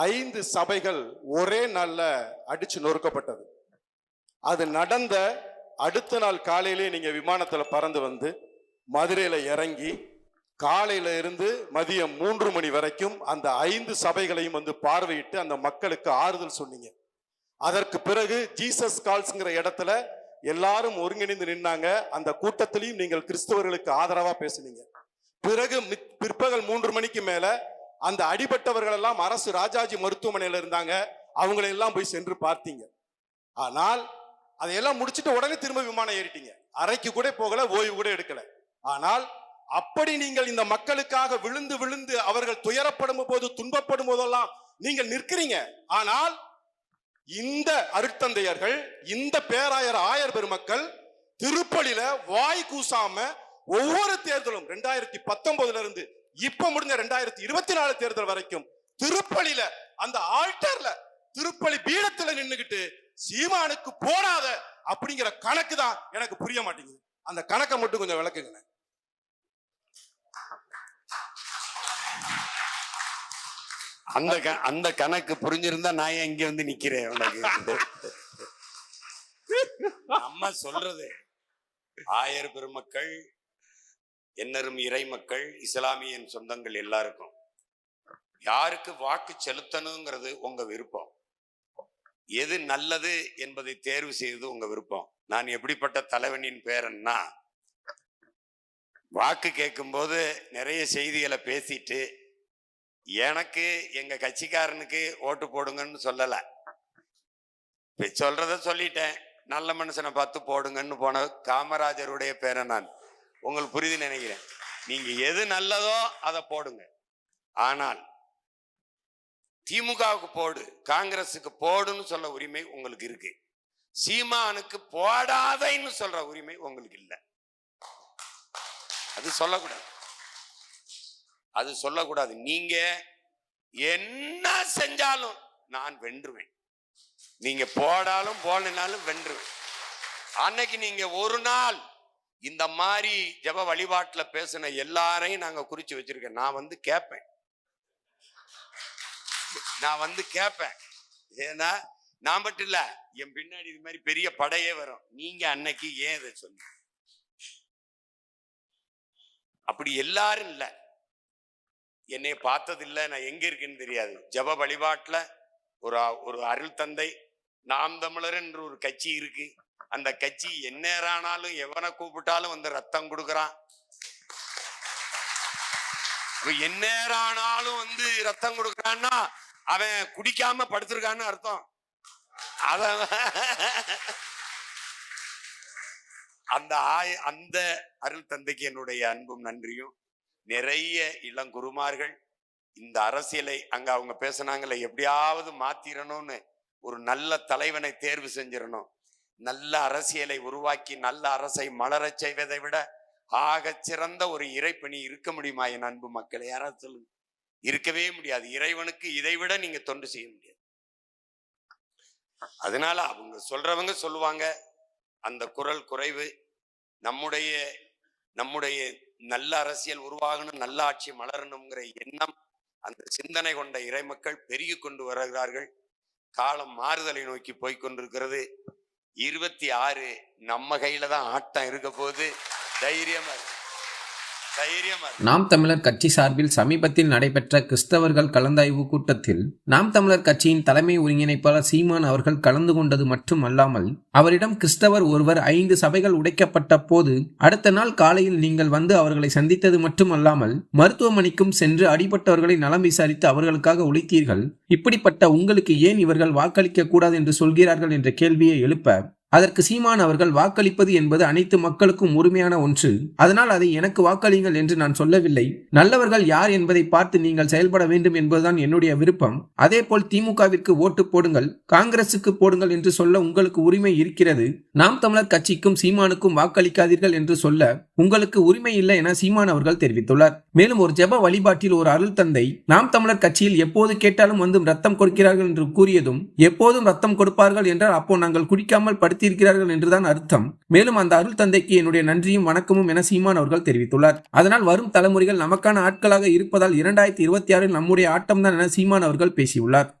ஐந்து சபைகள் ஒரே நாளில் அடிச்சு நொறுக்கப்பட்டது. அது நடந்த அடுத்த நாள் காலையிலே நீங்கள் விமானத்தில் பறந்து வந்து மதுரையில் இறங்கி காலையில இருந்து மதியம் மூன்று மணி வரைக்கும் அந்த ஐந்து சபைகளையும் வந்து பார்வையிட்டு அந்த மக்களுக்கு ஆறுதல் சொன்னீங்க. அதற்கு பிறகு ஜீசஸ் கால்ஸ்ங்கிற இடத்துல எல்லாரும் ஒருங்கிணைந்து நின்னாங்க. அந்த கூட்டத்திலையும் நீங்கள் கிறிஸ்தவர்களுக்கு ஆதரவாக பேசுனீங்க. பிறகு மித்- பிற்பகல் மூன்று மணிக்கு மேலே அந்த அடிபட்டவர்கள் எல்லாம் அரசு ராஜாஜி மருத்துவமனையில் இருந்தாங்க. அவங்களை எல்லாம் போய் சென்று பார்த்தீங்க. ஆனால் அதையெல்லாம் முடிச்சிட்டு உடனே திரும்ப விமானம் ஏறிட்டீங்க. அறைக்கு கூட போகல ஓய்வு கூட எடுக்கல. ஆனால் அப்படி நீங்கள் இந்த மக்களுக்காக விழுந்து விழுந்து அவர்கள் துயரப்படும் போது துன்பப்படும் போதெல்லாம் நீங்கள் நிற்கிறீங்க. ஆனால் இந்த அருட்தந்தையர்கள் இந்த பேராயர் ஆயர் பெருமக்கள் திருப்பலியில வாய் கூசாம ஒவ்வொரு தேர்தலும் ரெண்டாயிரத்தி பத்தொன்பதுல இருந்து இப்ப முடிஞ்ச ரெண்டாயிரத்தி இருபத்தி நாலு தேர்தல் வரைக்கும் திருப்பலியில அந்த ஆல்டர்ல திருப்பலி பீடத்துல நின்னுகிட்டு சீமானுக்கு போடாத அப்படிங்கிற கணக்கு தான் எனக்கு புரிய மாட்டேங்குது. அந்த கணக்கை மட்டும் கொஞ்சம் விளக்குங்க. அந்த க- அந்த கணக்கு புரிஞ்சிருந்தா நான் ஏன் இங்க வந்து நிக்கிறேன் உனக்கு? நம்ம சொல்றது ஆயர் பெருமக்கள் என்னரும் இறை மக்கள் இஸ்லாமியன் சொந்தங்கள் எல்லாருக்கும். யாருக்கு வாக்கு செலுத்தணுங்கிறது உங்க விருப்பம். எது நல்லது என்பதை தேர்வு செய்வது உங்க விருப்பம். நான் எப்படிப்பட்ட தலைவனின் பேரன்னா வாக்கு கேட்கும்போது நிறைய செய்திகளை பேசிட்டு எனக்கு எங்க கட்சிக்காரனுக்கு ஓட்டு போடுங்கன்னு சொல்லல. சொல்றத சொல்லிட்டேன். நல்ல மனுஷனை பார்த்து போடுங்கன்னு போன காமராஜருடைய பேரை நான். உங்களுக்கு புரியுது நினைக்கிறேன். நீங்க எது நல்லதோ அதை போடுங்க. ஆனால் திமுகவுக்கு போடு காங்கிரஸுக்கு போடுன்னு சொல்ல உரிமை உங்களுக்கு இருக்கு. சீமானுக்கு போடாதைன்னு சொல்ற உரிமை உங்களுக்கு இல்லை. அது சொல்லக்கூடாது. அது சொல்லக்கூடாது. நீங்க என்ன செஞ்சாலும் நான் வென்றுவேன். நீங்க போடாலும் போனாலும் வென்றுவேன். அன்னைக்கு நீங்க ஒரு நாள் இந்த மாதிரி ஜெப வழிபாட்டில் பேசின எல்லாரையும் நாங்கள் குறித்து வச்சிருக்கேன். நான் வந்து கேட்பேன் நான் வந்து கேட்பேன் ஏன்னா நான் மட்டும் இல்லை என் பின்னாடி இது மாதிரி பெரிய படையே வரும். நீங்க அன்னைக்கு ஏன் இதை சொன்னீங்க? அப்படி எல்லாரும் இல்லை. என்னை பார்த்ததில்லை நான் எங்க இருக்கேன்னு தெரியாது. ஜப வழிபாட்டில் ஒரு ஒரு அருள் தந்தை நாம் தமிழர் என்று ஒரு கட்சி இருக்கு. அந்த கட்சி எந்நேரானாலும் எவனை கூப்பிட்டாலும் வந்து ரத்தம் கொடுக்குறான். எந்நேரானாலும் வந்து ரத்தம் கொடுக்குறான்னா அவன் குடிக்காம படுத்திருக்கான்னு அர்த்தம். அத அந்த ஆய அந்த அருள் தந்தைக்கு என்னுடைய அன்பும் நன்றியும். நிறைய இளங்குருமார்கள் இந்த அரசியலை அங்க அவங்க பேசுனாங்கல்ல எப்படியாவது மாத்திரணும்னு ஒரு நல்ல தலைவனை தேர்வு செஞ்சிடணும். நல்ல அரசியலை உருவாக்கி நல்ல அரசை மலரச் செய்வதை விட ஆக சிறந்த ஒரு இறைப்பணி இருக்க முடியுமா என் அன்பு மக்கள்? யாராவது சொல்லுங்க. இருக்கவே முடியாது. இறைவனுக்கு இதை விட நீங்க தொண்டு செய்ய முடியாது. அதனால அவங்க சொல்றவங்க சொல்லுவாங்க. அந்த குரல் குறைவு. நம்முடைய நம்முடைய நல்ல அரசியல் உருவாகணும் நல்ல ஆட்சி மலரணுங்கிற எண்ணம் அந்த சிந்தனை கொண்ட இறைமக்கள் பெருகி கொண்டு வருகிறார்கள். காலம் மாறுதலை நோக்கி போய்கொண்டிருக்கிறது இருபத்தி ஆறு நம்ம கையில தான் ஆட்டம் இருக்க போது தைரியமா தைரியமா இருக்கு. நாம் தமிழர் கட்சி சார்பில் சமீபத்தில் நடைபெற்ற கிறிஸ்தவர்கள் கலந்தாய்வு கூட்டத்தில் நாம் தமிழர் கட்சியின் தலைமை ஒருங்கிணைப்பாளர் சீமான் அவர்கள் கலந்து கொண்டது மட்டுமல்லாமல் அவரிடம் கிறிஸ்தவர் ஒருவர் ஐந்து சபைகள் உடைக்கப்பட்ட போது அடுத்த நாள் காலையில் நீங்கள் வந்து அவர்களை சந்தித்தது மட்டுமல்லாமல் மருத்துவமனைக்கும் சென்று அடிபட்டவர்களை நலம் விசாரித்து அவர்களுக்காக உழைத்தீர்கள் இப்படிப்பட்ட உங்களுக்கு ஏன் இவர்கள் வாக்களிக்க கூடாது என்று சொல்கிறார்கள் என்ற கேள்வியை எழுப்ப அதற்கு சீமான் அவர்கள் வாக்களிப்பது என்பது அனைத்து மக்களுக்கும் உரிமையான ஒன்று. அதனால் அதை எனக்கு வாக்களியுங்கள் என்று நான் சொல்லவில்லை. நல்லவர்கள் யார் என்பதை பார்த்து நீங்கள் செயல்பட வேண்டும் என்பதுதான் என்னுடைய விருப்பம். அதேபோல் திமுகவிற்கு ஓட்டு போடுங்கள் காங்கிரசுக்கு போடுங்கள் என்று சொல்ல உங்களுக்கு உரிமை இருக்கிறது. நாம் தமிழர் கட்சிக்கும் சீமானுக்கும் வாக்களிக்காதீர்கள் என்று சொல்ல உங்களுக்கு உரிமை இல்லை என சீமான் அவர்கள் தெரிவித்துள்ளார். மேலும் ஒரு ஜெப வழிபாட்டில் ஒரு அருள் தந்தை நாம் தமிழர் கட்சியில் எப்போது கேட்டாலும் வந்து ரத்தம் கொடுக்கிறார்கள் என்று கூறியதும் எப்போதும் ரத்தம் கொடுப்பார்கள் என்றால் அப்போ நாங்கள் குடிக்காமல் படுத்து கொடுத்திருக்கிறார்கள் என்றுதான் அர்த்தம். மேலும் அந்த அருள் தந்தைக்கு என்னுடைய நன்றியும் வணக்கமும் என சீமான் அவர்கள் தெரிவித்துள்ளார். அதனால் வரும் தலைமுறைகள் நமக்கான ஆட்களாக இருப்பதால் இரண்டாயிரத்தி இருபத்தி ஆறில் நம்முடைய ஆட்டம்தான் என சீமான் அவர்கள் பேசியுள்ளார்.